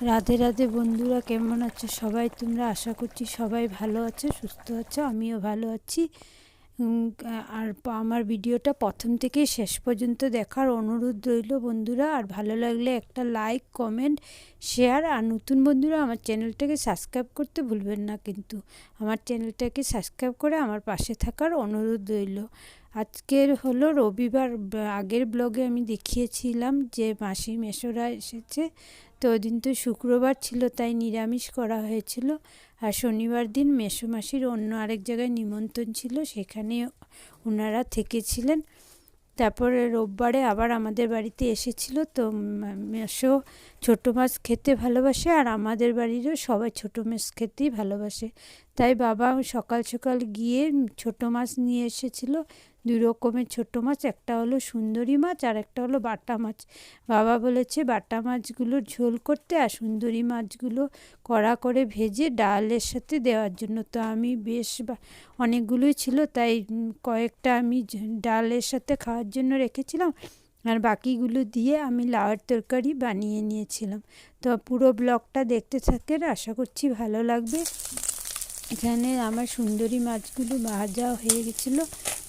রাধে রাধে বন্ধুরা, কেমন আছো? সবাই তোমরা আশা করছি সবাই ভালো আছো, সুস্থ আছো, আমিও ভালো আছি। আর আমার ভিডিওটা প্রথম থেকে শেষ পর্যন্ত দেখার অনুরোধ রইল বন্ধুরা। আর ভালো লাগলে একটা লাইক, কমেন্ট, শেয়ার, আর নতুন বন্ধুরা আমার চ্যানেলটাকে সাবস্ক্রাইব করতে ভুলবেন না কিন্তু আমার চ্যানেলটাকে সাবস্ক্রাইব করে আমার পাশে থাকার অনুরোধ রইল। আজকের হলো রবিবার আগের ব্লগে আমি দেখিয়েছিলাম যে মাসি মেশোরা এসেছে। তো ওই দিন তো শুক্রবার ছিল, তাই নিরামিষ করা হয়েছিল। আর শনিবার দিন মেসোমাসির অন্য আরেক জায়গায় নিমন্ত্রণ ছিল, সেখানে ওনারা থেকেছিলেন। তারপরে রোববারে আবার আমাদের বাড়িতে এসেছিল। তো মেসো ছোটো মাছ খেতে ভালোবাসে আর আমাদের বাড়িরও সবাই ছোটো মাছ খেতেই ভালোবাসে। তাই বাবা সকাল সকাল গিয়ে ছোটো মাছ নিয়ে এসেছিল। দুই রকমের ছোটো মাছ, একটা হলো সুন্দরী মাছ আর একটা হলো বাটা মাছ। বাবা বলেছে বাটা মাছগুলোর ঝোল করতে আর সুন্দরী মাছগুলো কড়া করে ভেজে ডালের সাথে দেওয়ার জন্য। তো আমি বেশ অনেকগুলোই ছিল, তাই কয়েকটা আমি ডালের সাথে খাওয়ার জন্য রেখেছিলাম আর বাকিগুলো দিয়ে আমি লাউয়ের তরকারি বানিয়ে নিয়েছিলাম। তো পুরো ব্লগটা দেখতে থাকেন, আশা করছি ভালো লাগবে। এখানে আমার সুন্দরী মাছগুলো ভাজা হয়ে গেছিল।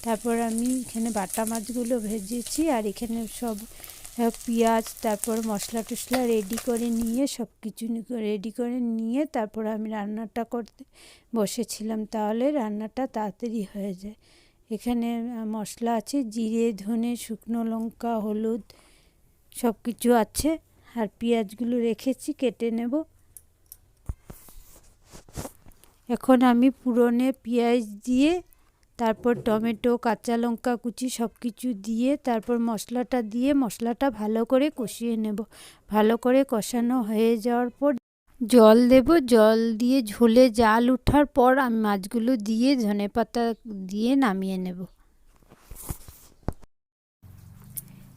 তারপর আমি এখানে বাটা মাছগুলো ভেজেছি আর এখানে সব পেঁয়াজ, তারপর মশলা টশলা রেডি করে নিয়ে সব কিছু রেডি করে নিয়ে তারপর আমি রান্নাটা করতে বসেছিলাম। তাহলে রান্নাটা তাড়াতাড়ি হয়ে যায়। এখানে মশলা আছে, জিরে, ধনে, শুকনো লঙ্কা, হলুদ সব কিছু আছে। আর পেঁয়াজগুলো রেখেছি, কেটে নেব। এখন আমি পুরনে পেঁয়াজ দিয়ে তারপর টমেটো, কাঁচা লঙ্কা কুচি সব কিছু দিয়ে তারপর মশলাটা দিয়ে মশলাটা ভালো করে কষিয়ে নেব। ভালো করে কষানো হয়ে যাওয়ার পর জল দেব। জল দিয়ে ঝোলে জাল ওঠার পর আমি মাছগুলো দিয়ে ধনে পাতা দিয়ে নামিয়ে নেব।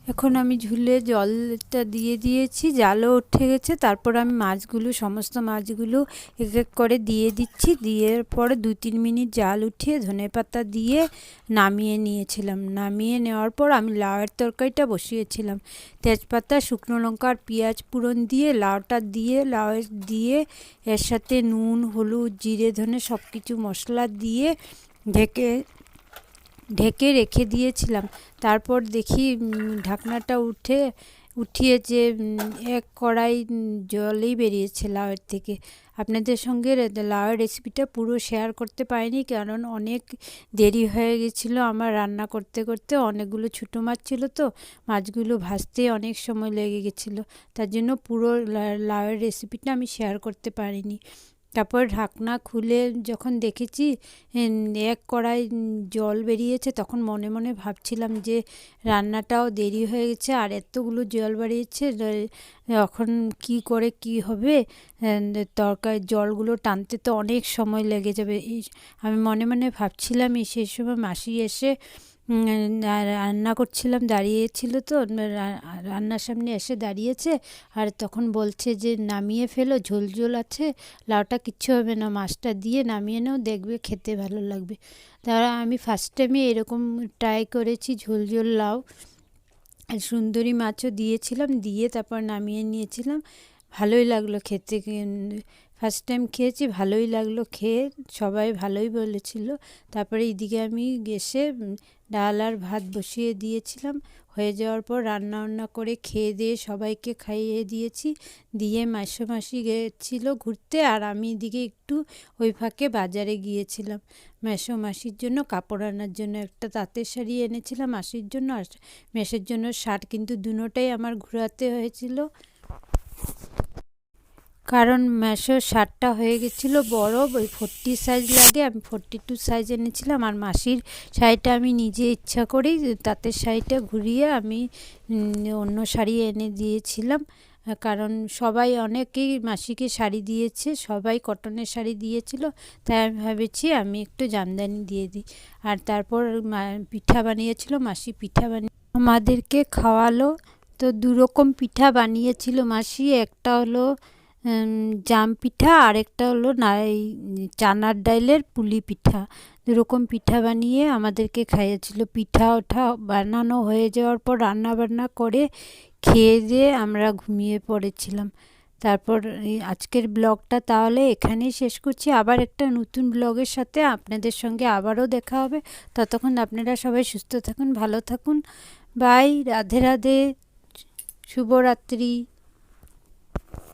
এখন আমি ঝুলে জলটা দিয়ে দিয়েছি, জালও উঠে গেছে, তারপর আমি মাছগুলো, সমস্ত মাছগুলো এক এক করে দিয়ে দিচ্ছি, দিয়ে পরে দু তিন মিনিট জাল উঠিয়ে ধনেপাতা দিয়ে নামিয়ে নিয়েছিলাম। নামিয়ে নেওয়ার পর আমি লাউয়ের তরকারিটা বসিয়েছিলাম। তেজপাতা, শুকনো লঙ্কা আর পেঁয়াজ পুরন দিয়ে, লাউটা দিয়ে, লাউয়ের দিয়ে, এর সাথে নুন, হলুদ, জিরে, ধনে সব কিছু মশলা দিয়ে ঢেকে ঢেকে রেখে দিয়েছিলাম। তারপর দেখি ঢাকনাটা উঠে, উঠিয়ে যে এক কড়াই জলই বেরিয়েছে লাউয়ের থেকে। আপনাদের সঙ্গে লাউয়ের রেসিপিটা পুরো শেয়ার করতে পারিনি, কারণ অনেক দেরি হয়ে গেছিল আমার রান্না করতে করতে। অনেকগুলো ছোটো মাছ ছিল তো, মাছগুলো ভাজতে অনেক সময় লেগে গেছিল। তার জন্য পুরো লাউয়ের রেসিপিটা আমি শেয়ার করতে পারিনি। তারপর ঢাকনা খুলে যখন দেখেছি এক কড়াই জল বেরিয়েছে, তখন মনে মনে ভাবছিলাম যে রান্নাটাও দেরি হয়ে গেছে, আর এতগুলো জল বেরিয়েছে এখন কি করে কি হবে? তরকারি, জলগুলো টানতে তো অনেক সময় লেগে যাবে। আমি মনে মনে ভাবছিলাম সেই সময় মাসি এসে রান্না করছিলাম দাঁড়িয়েছিল তো রান্নার সামনে এসে দাঁড়িয়েছে আর তখন বলছে যে নামিয়ে ফেলো ঝোল ঝোল আছে লাউটা কিচ্ছু হবে না মাছটা দিয়ে নামিয়ে নাও দেখবে খেতে ভালো লাগবে। তারা আমি ফার্স্ট টাইমে এরকম ট্রাই করেছি ঝোল ঝোল লাউ আর সুন্দরী মাছও দিয়েছিলাম দিয়ে তারপর নামিয়ে নিয়েছিলাম ভালোই লাগল খেতে ফার্স্ট টাইম খেয়েছি ভালোই লাগল খেয়ে সবাই ভালোই বলেছিল তারপরে এইদিকে আমি উম, ডাল আর ভাত বসিয়ে দিয়েছিলাম। হয়ে যাওয়ার পর রান্না বান্না করে খেয়ে দিয়ে সবাইকে খাইয়ে দিয়েছি। দিয়ে মাসো মাসি গেছিল ঘুরতে আর আমি এদিকে একটু ওই ফাঁকে বাজারে গিয়েছিলাম। মেসো মাসির জন্য কাপড় আনার জন্য একটা তাঁতের শাড়ি এনেছিলাম। মাসির জন্য আর মেসের জন্য শার্ট। কিন্তু দুটোটাই আমার ঘোরাতে হয়েছিল। কারণ মেশোর শার্টটা হয়ে গেছিল বড়, ওই ফোরটি সাইজ লাগে, আমি ফোরটি টু সাইজ এনেছিলাম আর মাসির শাড়িটা আমি নিজে ইচ্ছা করেই তাঁতের শাড়িটা ঘুরিয়ে আমি অন্য শাড়ি এনে দিয়েছিলাম। কারণ সবাই অনেকেই মাসিকে শাড়ি দিয়েছে, সবাই কটনের শাড়ি দিয়েছিল, তাই আমি ভেবেছি আমি একটু জামদানি দিয়ে দিই। আর তারপর পিঠা বানিয়েছিল, মাসি পিঠা বানিয়ে আমাদেরকে খাওয়ালো। তো দু রকম পিঠা বানিয়েছিল মাসি, একটা হলো জাম পিঠা আর একটা হলো না এই চানার ডাইলের পুলি পিঠা। এরকম পিঠা বানিয়ে আমাদেরকে খাইয়েছিল। পিঠা ওঠা বানানো হয়ে যাওয়ার পর রান্না বান্না করে খেয়ে দিয়ে আমরা ঘুমিয়ে পড়েছিলাম। তারপর আজকের ব্লগটা তাহলে এখানেই শেষ করছি। আবার একটা নতুন ব্লগের সাথে আপনাদের সঙ্গে আবারও দেখা হবে। ততক্ষণ আপনারা সবাই সুস্থ থাকুন, ভালো থাকুন। বাই, রাধে রাধে, শুভরাত্রি।